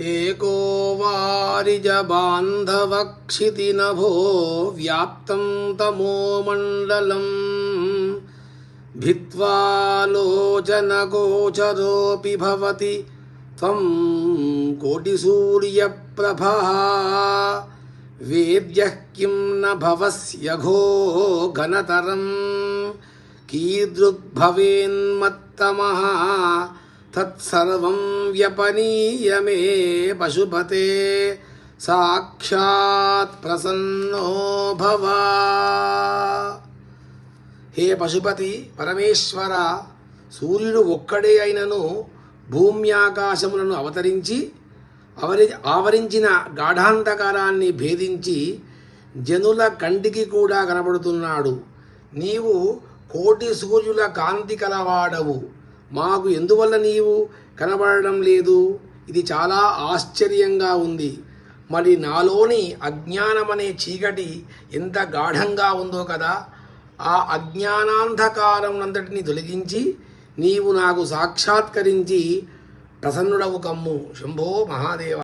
एको वारिजबान्धवक्षितिनभो व्याप्तं तमोमण्डलम् भित्त्वा लोचनगोचरोऽपि भवति त्वं कोटिसूर्यप्रभः। वेद्यः किं न भवस्यघो घनतरं कीदृग्भवेन्मत्तमः తత్సర్వం వ్యపనీయమే పశుపతే సాక్షాత్ ప్రసన్నో భవ హే పశుపతి పరమేశ్వర సూర్యుడు ఒక్కడే అయినను భూమ్యాకాశములను అవతరించి అవరి ఆవరించిన గాఢాంధకారాన్ని భేదించి జనుల కంటికి కూడా కనబడుతున్నాడు. నీవు కోటి సూర్యుల కాంతి కలవాడవు. మాకు ఎందువల్ల నీవు కనబడడం లేదు? ఇది చాలా ఆశ్చర్యంగా ఉంది. మరి నాలోని అజ్ఞానమనే చీకటి ఎంత గాఢంగా ఉందో కదా. ఆ అజ్ఞానాంధకారం అంతటిని తొలగించి నీవు నాకు సాక్షాత్కరించి ప్రసన్నుడవు కమ్ము. శంభో మహాదేవ